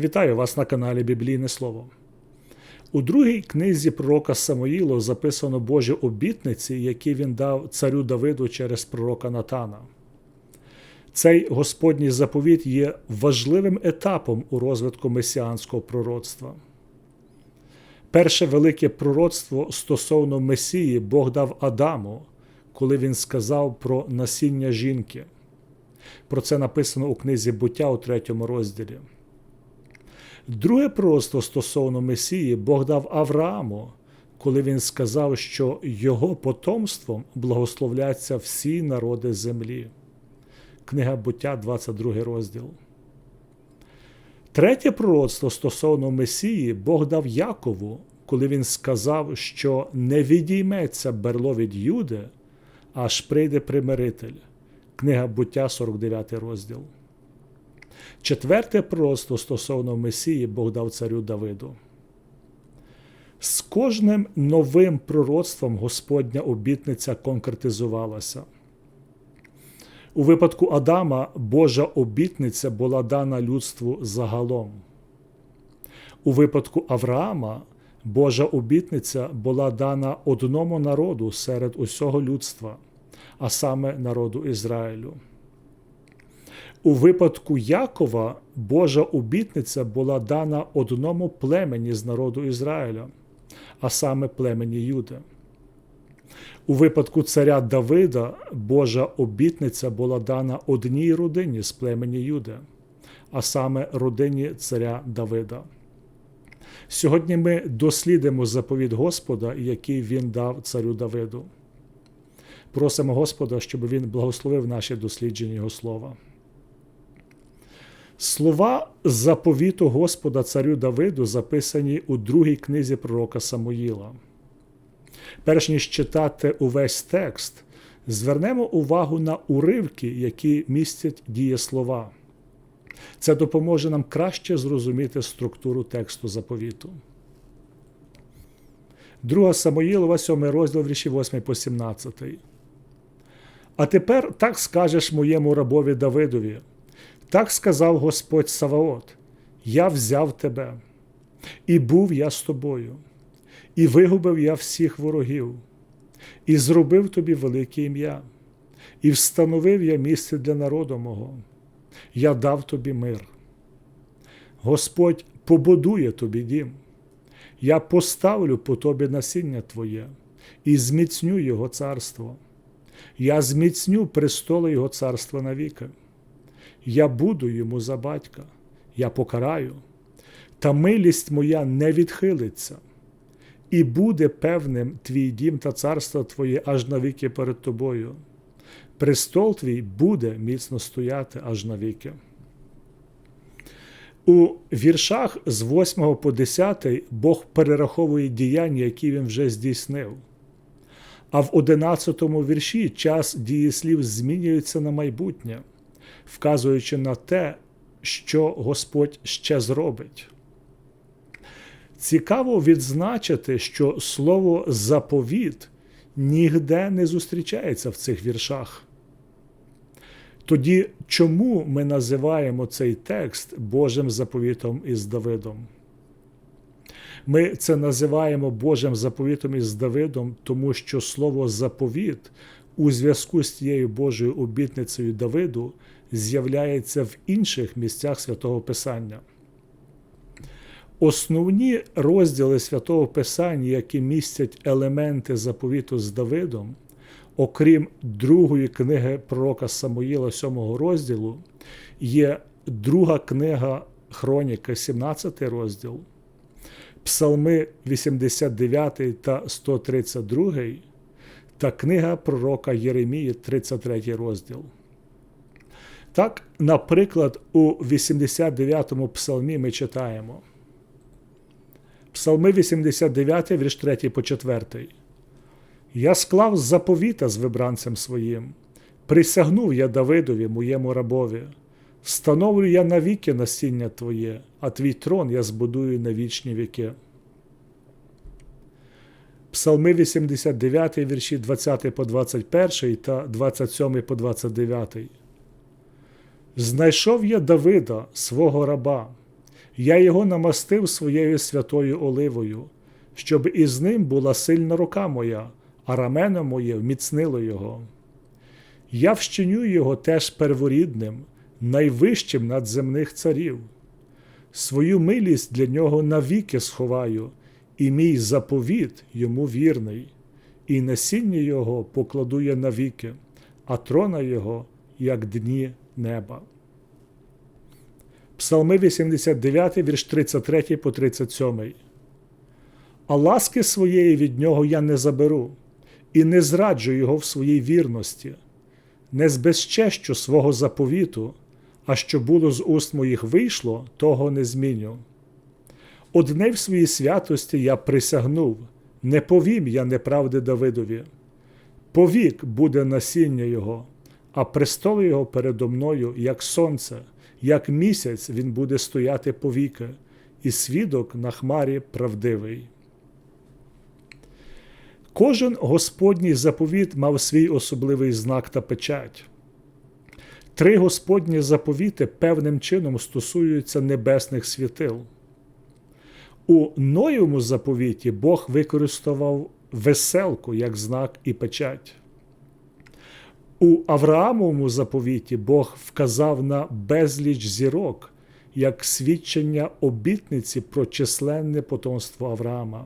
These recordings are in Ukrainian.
Вітаю вас на каналі Біблійне Слово. У другій книзі пророка Самоїлу записано Божі обітниці, які він дав царю Давиду через пророка Натана. Цей Господній заповіт є важливим етапом у розвитку месіанського пророцтва. Перше велике пророцтво стосовно Месії Бог дав Адаму, коли він сказав про насіння жінки. Про це написано у книзі буття у третьому розділі. Друге пророцтво стосовно Месії Бог дав Аврааму, коли він сказав, що його потомством благословляться всі народи землі. Книга буття, 22 розділ. Третє пророцтво стосовно Месії Бог дав Якову, коли він сказав, що не відійметься берло від Юди, аж прийде примиритель. Книга буття, 49 розділ. Четверте пророцтво стосовно Месії Бог дав царю Давиду. З кожним новим пророцтвом Господня обітниця конкретизувалася. У випадку Адама Божа обітниця була дана людству загалом. У випадку Авраама Божа обітниця була дана одному народу серед усього людства, а саме народу Ізраїлю. У випадку Якова Божа обітниця була дана одному племені з народу Ізраїля, а саме племені Юди. У випадку царя Давида Божа обітниця була дана одній родині з племені Юди, а саме родині царя Давида. Сьогодні ми дослідимо заповіт Господа, який він дав царю Давиду. Просимо Господа, щоб він благословив наші дослідження Його слова. Слова заповіту Господа царю Давиду записані у другій книзі пророка Самуїла. Перш ніж читати увесь текст, звернемо увагу на уривки, які містять дієслова. Це допоможе нам краще зрозуміти структуру тексту заповіту. Друга Самоїлова, 7 розділ вірші 8 по 17. А тепер так скажеш моєму рабові Давидові. Так сказав Господь Саваот: Я взяв тебе, і був я з тобою, і вигубив я всіх ворогів, і зробив тобі велике ім'я, і встановив я місце для народу мого, я дав тобі мир. Господь побудує тобі дім, я поставлю по тобі насіння Твоє і зміцню Його царство. Я зміцню престоли Його царства навіки. Я буду йому за батька, я покараю, та милість моя не відхилиться, і буде певним твій дім та царство твоє аж навіки перед тобою. Престол твій буде міцно стояти аж навіки. У віршах з 8 по 10 Бог перераховує діяння, які він вже здійснив. А в 11 вірші час дієслів змінюється на майбутнє вказуючи на те, що Господь ще зробить. Цікаво відзначити, що слово заповіт нігде не зустрічається в цих віршах. Тоді чому ми називаємо цей текст Божим заповітом із Давидом? Ми це називаємо Божим заповітом із Давидом, тому що слово заповіт у зв'язку з тією Божою обітницею Давиду з'являється в інших місцях святого Писання. Основні розділи святого Писання, які містять елементи заповіту з Давидом, окрім другої книги пророка Самуїла, 7 розділу, є друга книга Хроніка, 17 розділ, Псалми 89 та 132 та книга пророка Єремії, 33 розділ. Так, наприклад, у 89-му псалмі ми читаємо. Псалми 89, вірш 3 по 4. Я склав заповіта з вибранцем своїм, присягнув я Давидові, моєму рабові, встановлю я навіки насіння Твоє, а твій трон я збудую на вічні віки. Псалми 89, вірші 20 по 21 та 27 по 29. Знайшов я Давида, свого раба, Я його намастив своєю святою оливою, щоб із ним була сильна рука моя, а рамено моє вміцнило його. Я вщеню його теж перворідним, найвищим над земних царів. Свою милість для нього навіки сховаю, і мій заповіт йому вірний, і насіння його покладу я навіки, а трона його, як дні неба. Псалми 89, вірш 33 по 37. А ласки своєї від нього я не заберу, і не зраджу його в своїй вірності, не збезчещу свого заповіту, а що було з уст моїх вийшло, того не зміню. Одне в своїй святості я присягнув, не повім я неправди Давидові. Повік буде насіння його, а престол його передо мною, як сонце, як місяць він буде стояти повіки, і свідок на хмарі правдивий. Кожен Господній заповіт мав свій особливий знак та печать. Три Господні заповіти певним чином стосуються небесних світил. У Ноєвому заповіті Бог використовував веселку як знак і печать. У Авраамовому заповіті Бог вказав на безліч зірок як свідчення обітниці про численне потомство Авраама.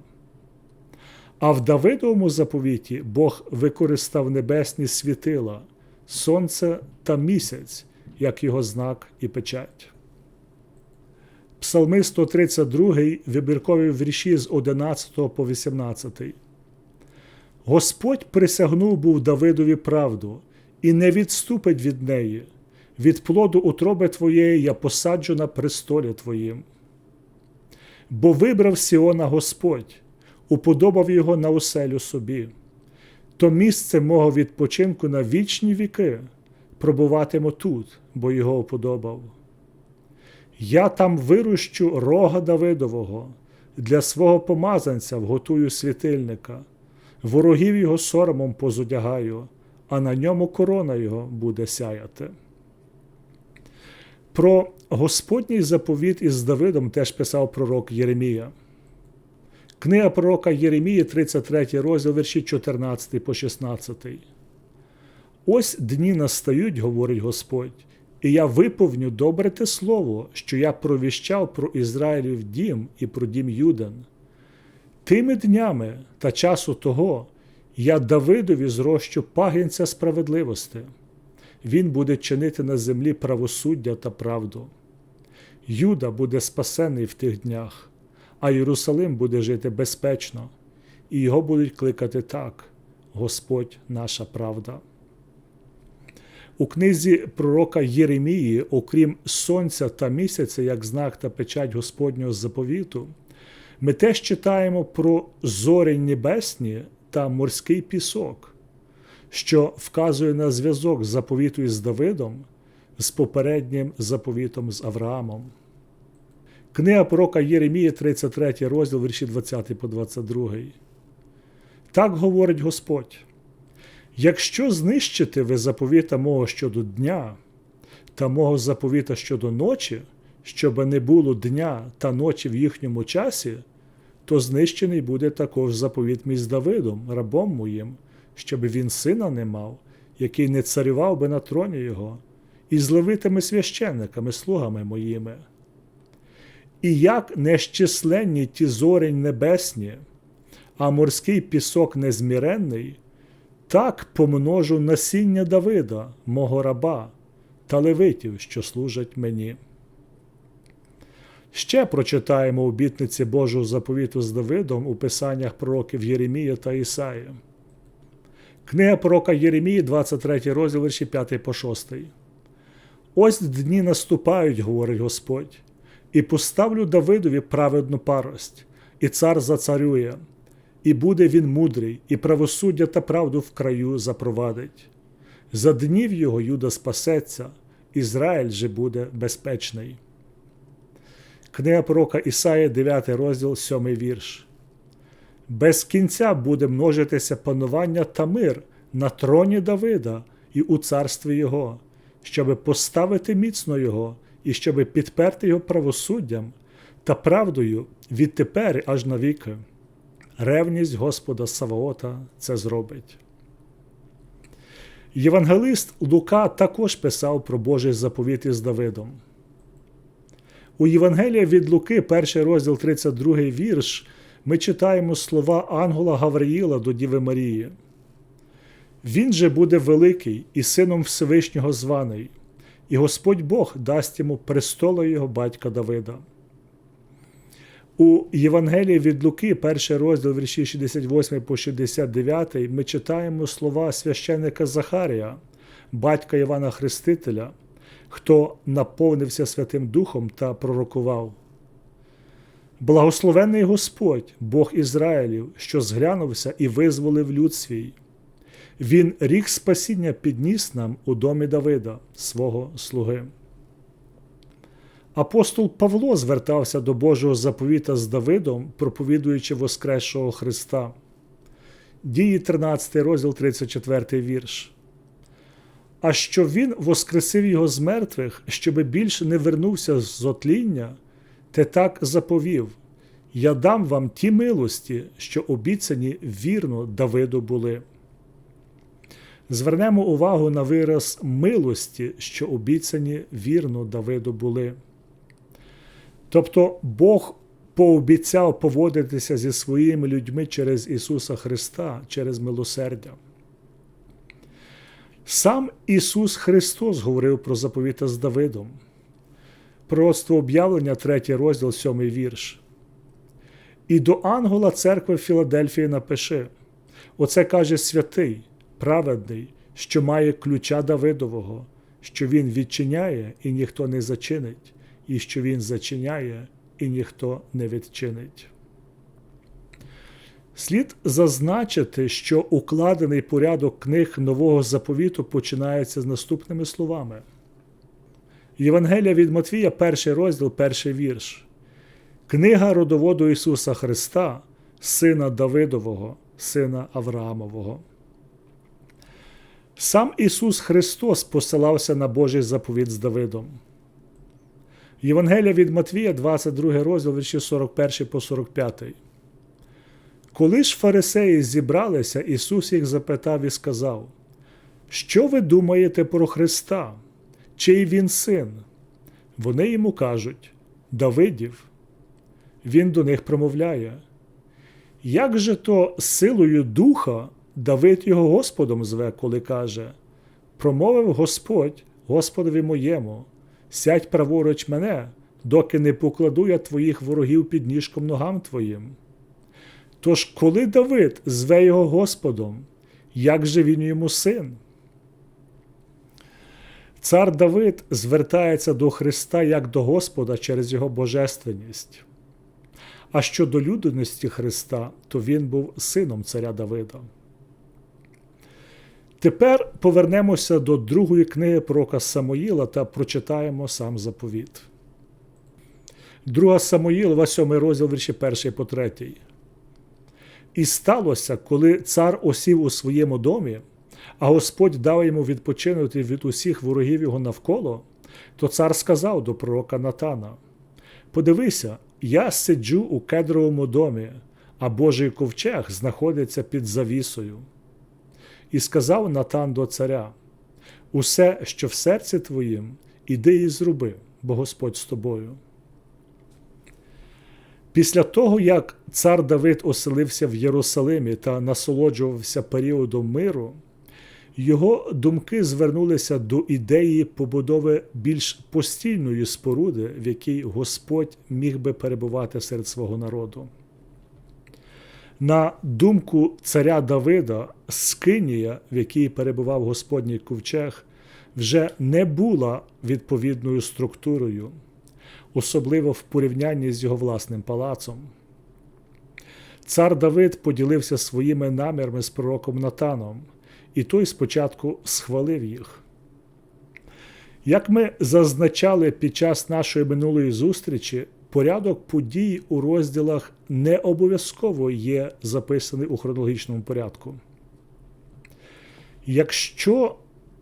А в Давидовому заповіті Бог використав небесні світила, сонце та місяць, як його знак і печать. Псалми 132, вибіркові вірші з 11 по 18. Господь присягнув був Давидові правду і не відступить від неї. Від плоду утроби твоєї я посаджу на престолі твоїм. Бо вибрав Сіона Господь, уподобав його на оселю собі, то місце мого відпочинку на вічні віки пробуватиму тут, бо його уподобав. Я там вирощу рога Давидового, для свого помазанця вготую світильника, ворогів його соромом позодягаю, а на ньому корона його буде сяяти. Про Господній заповіт із Давидом теж писав пророк Єремія. Книга пророка Єремії, 33 розділ, вірші 14 по 16. Ось дні настають, говорить Господь, і я виповню добре те слово, що я провіщав про Ізраїлів дім і про дім Юден. Тими днями та часу того я Давидові зрощу пагінця справедливості. Він буде чинити на землі правосуддя та правду. Юда буде спасений в тих днях, а Єрусалим буде жити безпечно, і його будуть кликати так: Господь наша правда. У книзі пророка Єремії, окрім сонця та місяця, як знак та печать Господнього заповіту, ми теж читаємо про зорі небесні та морський пісок, що вказує на зв'язок заповіту із Давидом з попереднім заповітом з Авраамом. Книга пророка Єремії, 33 розділ, вірші 20 по 22. Так говорить Господь. Якщо знищите ви заповіта мого щодо дня та мого заповіта щодо ночі, щоб не було дня та ночі в їхньому часі, то знищений буде також заповіт мій з Давидом, рабом моїм, щоб він сина не мав, який не царював би на троні його, і з левитими священниками, слугами моїми. І як нещисленні ті зорень небесні, а морський пісок незміренний, так помножу насіння Давида, мого раба, та левитів, що служать мені. Ще прочитаємо обітниці Божого заповіту з Давидом у писаннях пророків Єремія та Ісаї. Книга пророка Єремії, 23 розділ, вірші 5 по 6. Ось дні наступають, говорить Господь, і поставлю Давидові праведну парость, і цар зацарює, і буде він мудрий, і правосуддя та правду в краю запровадить. За днів його Юда спасеться, Ізраїль же буде безпечний. Книга пророка Ісаї, 9 розділ, 7 вірш. Без кінця буде множитися панування та мир на троні Давида і у царстві Його, щоби поставити міцно Його і щоби підперти його правосуддям, та правдою відтепер аж навіки. Ревність Господа Саваота це зробить. Євангелист Лука також писав про Божий заповіт із Давидом. У Євангелії від Луки, перший розділ 32 вірш, ми читаємо слова ангела Гавриїла до Діви Марії. Він же буде великий і сином Всевишнього званий, і Господь Бог дасть йому престола його батька Давида. У Євангелії від Луки, перший розділ вірші 68 по 69, ми читаємо слова священника Захарія, батька Івана Хрестителя, хто наповнився Святим Духом та пророкував. Благословений Господь, Бог Ізраїлів, що зглянувся і визволив люд свій. Він рік спасіння підніс нам у домі Давида, свого слуги. Апостол Павло звертався до Божого заповіта з Давидом, проповідуючи Воскресшого Христа. Дії 13 розділ 34 вірш. А що він воскресив його з мертвих, щоби більше не вернувся з отління, те так заповів: Я дам вам ті милості, що обіцяні вірно Давиду були. Звернемо увагу на вираз милості, що обіцяні вірно Давиду були. Тобто Бог пообіцяв поводитися зі своїми людьми через Ісуса Христа, через милосердя. Сам Ісус Христос говорив про заповіта з Давидом. Пророцтво об'явлення, 3 розділ, 7 вірш. І до ангела церкви Філадельфії напиши: Оце каже святий, праведний, що має ключа Давидового, що він відчиняє і ніхто не зачинить і що він зачиняє, і ніхто не відчинить. Слід зазначити, що укладений порядок книг нового заповіту починається з наступними словами. Євангелія від Матвія, перший розділ, перший вірш. Книга родоводу Ісуса Христа, Сина Давидового, Сина Авраамового. Сам Ісус Христос посилався на Божий заповіт з Давидом. Євангелія від Матвія, 22 розділ, вірші 41 по 45. Коли ж фарисеї зібралися, Ісус їх запитав і сказав: Що ви думаєте про Христа? Чий він син? Вони йому кажуть Давидів. Він до них промовляє. Як же то силою духа Давид його Господом зве, коли каже: Промовив Господь Господові моєму сядь праворуч мене, доки не покладу я твоїх ворогів під ніжком ногам твоїм. Тож, коли Давид зве його Господом, як же він йому син? Цар Давид звертається до Христа як до Господа через його божественність. А щодо людяності Христа, то він був сином царя Давида. Тепер повернемося до другої книги пророка Самоїла та прочитаємо сам заповіт. Друга Самоїлова, 7 розділ вірші 1 по 3. І сталося, коли цар осів у своєму домі, а Господь дав йому відпочинути від усіх ворогів його навколо, то цар сказав до пророка Натана: Подивися, я сиджу у кедровому домі, а Божий ковчег знаходиться під завісою. І сказав Натан до царя: Усе, що в серці твоїм, іди і зроби, бо Господь з тобою. Після того, як цар Давид оселився в Єрусалимі та насолоджувався періодом миру, його думки звернулися до ідеї побудови більш постійної споруди, в якій Господь міг би перебувати серед свого народу. На думку царя Давида, скинія, в якій перебував Господній ковчег, вже не була відповідною структурою, особливо в порівнянні з його власним палацом. Цар Давид поділився своїми намірами з пророком Натаном, і той спочатку схвалив їх. Як ми зазначали під час нашої минулої зустрічі, порядок подій у розділах не обов'язково є записаний у хронологічному порядку. Якщо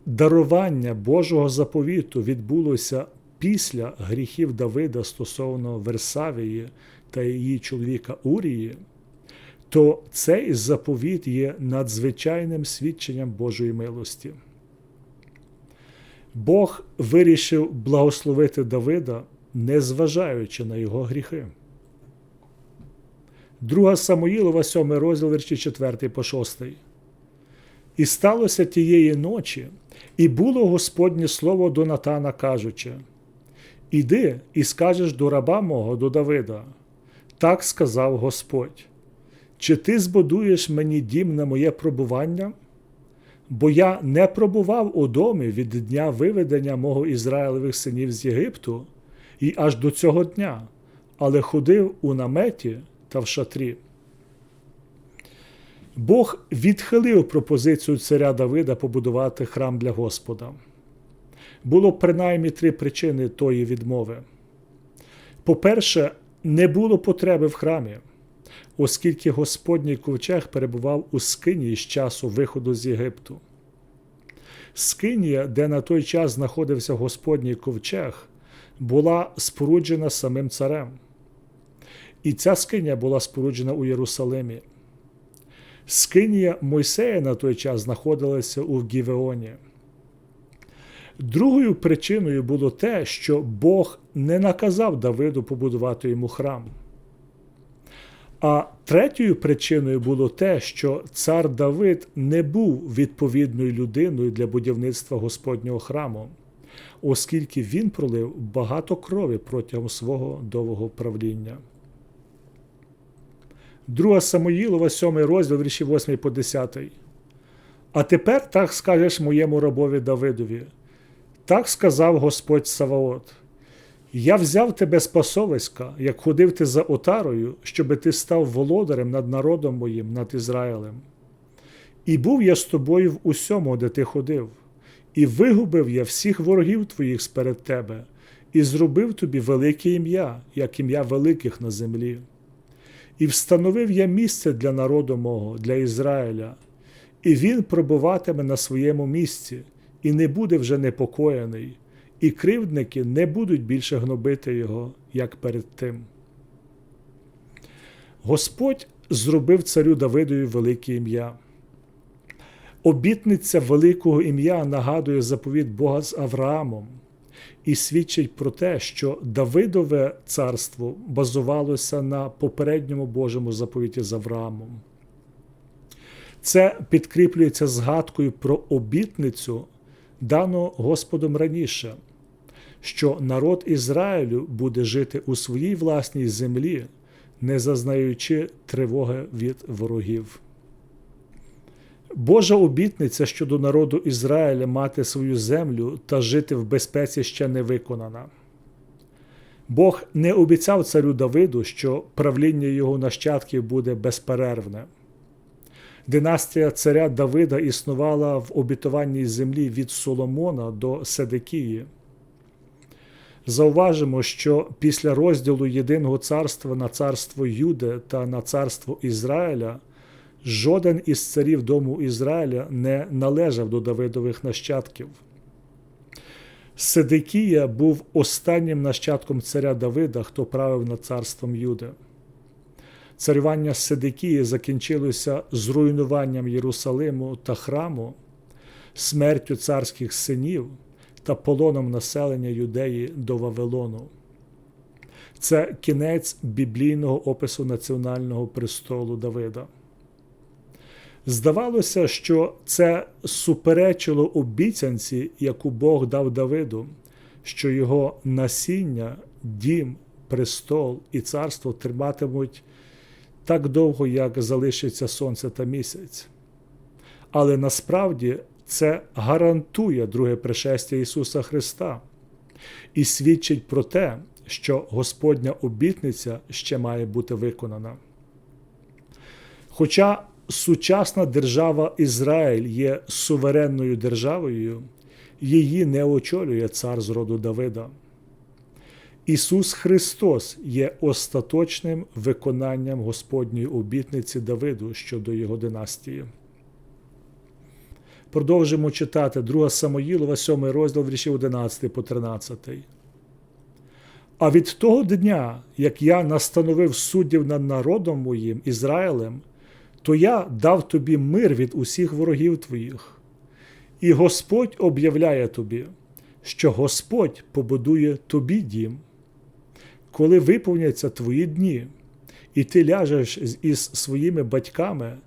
дарування Божого заповіту відбулося після гріхів Давида стосовно Версавії та її чоловіка Урії, то цей заповіт є надзвичайним свідченням Божої милості. Бог вирішив благословити Давида, незважаючи на його гріхи. Друга Самуїлова, 7 розділ, вірші 4 по 6. І сталося тієї ночі, і було Господнє слово до Натана, кажучи: Іди і скажеш до раба мого, до Давида. Так сказав Господь. Чи ти збудуєш мені дім на моє пробування? Бо я не пробував у домі від дня виведення мого Ізраїлевих синів з Єгипту і аж до цього дня, але ходив у наметі та в шатрі. Бог відхилив пропозицію царя Давида побудувати храм для Господа. Було принаймні три причини тої відмови. По-перше, не було потреби в храмі, оскільки Господній ковчег перебував у Скинії з часу виходу з Єгипту. Скинія, де на той час знаходився Господній ковчег, була споруджена самим царем. І ця скиня була споруджена у Єрусалимі. Скинія Мойсея на той час знаходилася у Гівеоні. Другою причиною було те, що Бог не наказав Давиду побудувати йому храм. А третьою причиною було те, що цар Давид не був відповідною людиною для будівництва Господнього храму, оскільки він пролив багато крові протягом свого довгого правління. Друга Самоїлова, 7 розділ, вірші 8 по 10. А тепер так скажеш моєму рабові Давидові. Так сказав Господь Саваот. Я взяв тебе з пасовиська, як ходив ти за отарою, щоби ти став володарем над народом моїм, над Ізраїлем. І був я з тобою в усьому, де ти ходив, і вигубив я всіх ворогів твоїх сперед тебе, і зробив тобі велике ім'я, як ім'я великих на землі. І встановив я місце для народу мого, для Ізраїля, і він пробуватиме на своєму місці, і не буде вже непокоєний, і кривдники не будуть більше гнобити його, як перед тим. Господь зробив царю Давидові велике ім'я. Обітниця великого ім'я нагадує заповіт Бога з Авраамом і свідчить про те, що Давидове царство базувалося на попередньому Божому заповіті з Авраамом. Це підкріплюється згадкою про обітницю, дану Господом раніше, що народ Ізраїлю буде жити у своїй власній землі, не зазнаючи тривоги від ворогів. Божа обітниця щодо народу Ізраїля мати свою землю та жити в безпеці ще не виконана. Бог не обіцяв царю Давиду, що правління його нащадків буде безперервне. Династія царя Давида існувала в обітованій землі від Соломона до Седекії. Зауважимо, що після розділу єдиного царства на царство Юде та на царство Ізраїля жоден із царів дому Ізраїля не належав до Давидових нащадків. Седекія був останнім нащадком царя Давида, хто правив над царством Юде. Царювання Седекії закінчилося зруйнуванням Єрусалиму та храму, смертю царських синів та полоном населення юдеї до Вавилону. Це кінець біблійного опису національного престолу Давида. Здавалося, що це суперечило обіцянці, яку Бог дав Давиду, що його насіння, дім, престол і царство триматимуть так довго, як залишиться сонце та місяць. Але насправді це гарантує друге пришестя Ісуса Христа і свідчить про те, що Господня обітниця ще має бути виконана. Хоча сучасна держава Ізраїль є суверенною державою, її не очолює цар з роду Давида. Ісус Христос є остаточним виконанням Господньої обітниці Давиду щодо його династії. Продовжимо читати 2 Самоїлова, 7 розділ вірші 11 по 13. А від того дня, як я настановив суддів над народом моїм Ізраїлем, то я дав тобі мир від усіх ворогів твоїх. І Господь об'являє тобі, що Господь побудує тобі дім. Коли виповняться твої дні, і ти ляжеш із своїми батьками,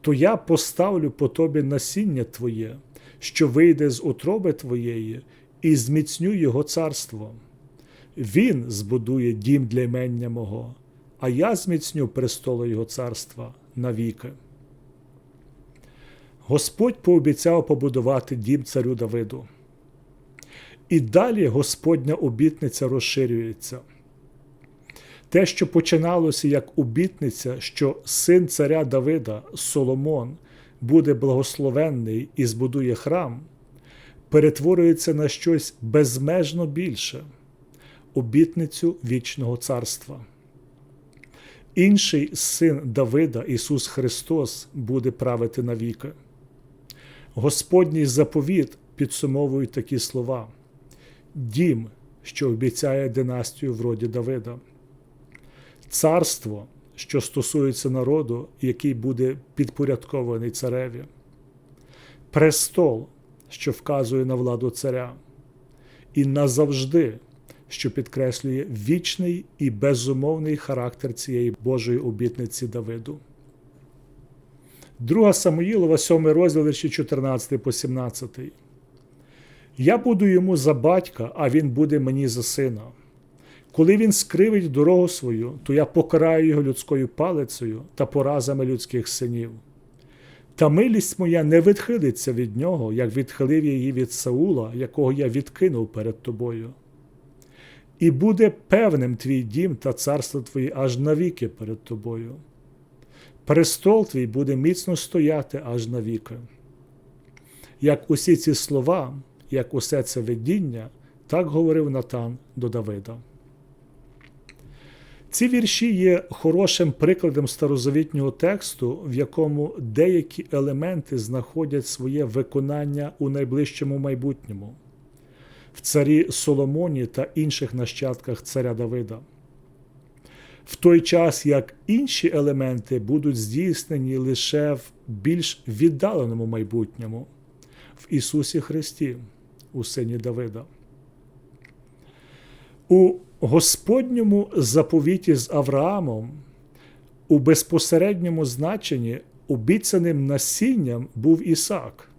то я поставлю по тобі насіння твоє, що вийде з утроби твоєї, і зміцню його царство. Він збудує дім для імення мого, а я зміцню престолу його царства навіки. Господь пообіцяв побудувати дім царю Давиду. І далі Господня обітниця розширюється. Те, що починалося як обітниця, що син царя Давида, Соломон, буде благословенний і збудує храм, перетворюється на щось безмежно більше обітницю вічного царства. Інший син Давида, Ісус Христос, буде правити навіки. Господній заповіт підсумовують такі слова: Дім, що обіцяє династію в роді Давида, царство, що стосується народу, який буде підпорядкований цареві, престол, що вказує на владу царя, і назавжди, що підкреслює вічний і безумовний характер цієї Божої обітниці Давиду. Друга Самуїлова, 7 розділ, вірші 14 по 17. Я буду йому за батька, а він буде мені за сина. Коли він скривить дорогу свою, то я покараю його людською палицею та поразами людських синів. Та милість моя не відхилиться від нього, як відхилив її від Саула, якого я відкинув перед тобою. І буде певним твій дім та царство твоє аж навіки перед тобою. Престол твій буде міцно стояти аж навіки. Як усі ці слова, як усе це видіння, так говорив Натан до Давида. Ці вірші є хорошим прикладом старозавітнього тексту, в якому деякі елементи знаходять своє виконання у найближчому майбутньому, в царі Соломоні та інших нащадках царя Давида. В той час як інші елементи будуть здійснені лише в більш віддаленому майбутньому, в Ісусі Христі, у Сині Давида. У Господньому заповіті з Авраамом у безпосередньому значенні обіцяним насінням був Ісак,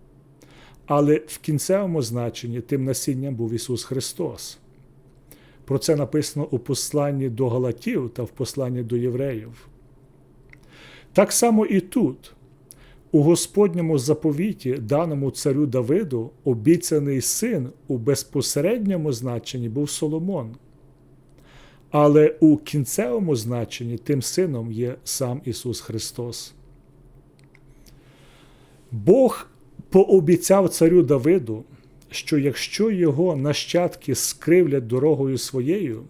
але в кінцевому значенні тим насінням був Ісус Христос. Про це написано у посланні до Галатів та в посланні до євреїв. Так само і тут, у Господньому заповіті, даному царю Давиду, обіцяний син у безпосередньому значенні був Соломон. Але у кінцевому значенні тим сином є сам Ісус Христос. Бог пообіцяв царю Давиду, що якщо його нащадки скривлять дорогою своєю,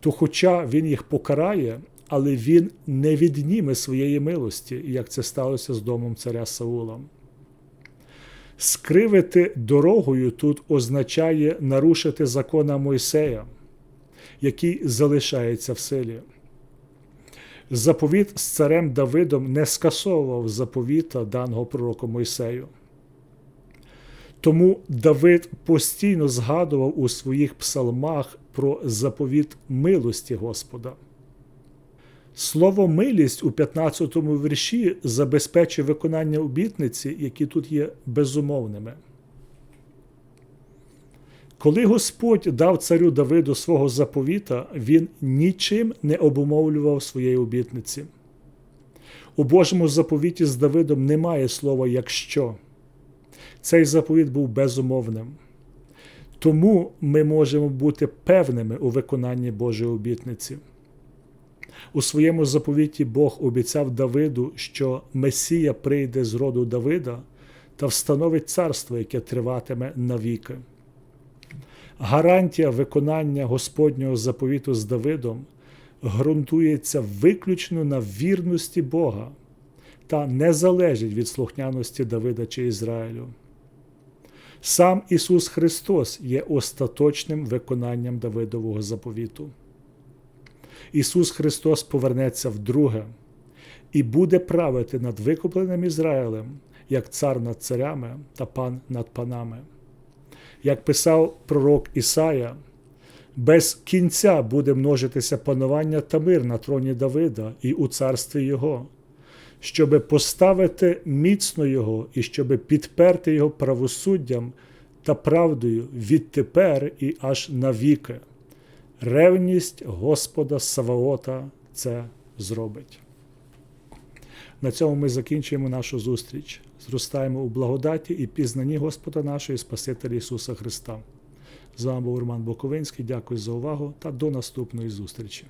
то, хоча він їх покарає, але він не відніме своєї милості, як це сталося з домом царя Саула. Скривити дорогою тут означає нарушити закона Мойсея який залишається в селі. Заповіт з царем Давидом не скасовував заповіта даного пророком Мойсею. Тому Давид постійно згадував у своїх псалмах про заповіт милості Господа. Слово милість у 15 му вірші забезпечує виконання обітниці, які тут є безумовними. Коли Господь дав царю Давиду свого заповіта, він нічим не обумовлював своєї обітниці. У Божому заповіті з Давидом немає слова якщо. Цей заповіт був безумовним. Тому ми можемо бути певними у виконанні Божої обітниці. У своєму заповіті Бог обіцяв Давиду, що Месія прийде з роду Давида та встановить царство, яке триватиме навіки гарантія виконання Господнього заповіту з Давидом ґрунтується виключно на вірності Бога та не залежить від слухняності Давида чи Ізраїлю. Сам Ісус Христос є остаточним виконанням Давидового заповіту. Ісус Христос повернеться вдруге і буде правити над викупленим Ізраїлем, як цар над царями та пан над панами. Як писав пророк Ісая, без кінця буде множитися панування та мир на троні Давида і у царстві Його, щоби поставити міцно Його і щоби підперти Його правосуддям та правдою відтепер і аж навіки. Ревність Господа Саваота це зробить. На цьому ми закінчуємо нашу зустріч. Зростаємо у благодаті і пізнанні Господа нашого і Спасителя Ісуса Христа. З вами був Роман Боковинський. Дякую за увагу та до наступної зустрічі.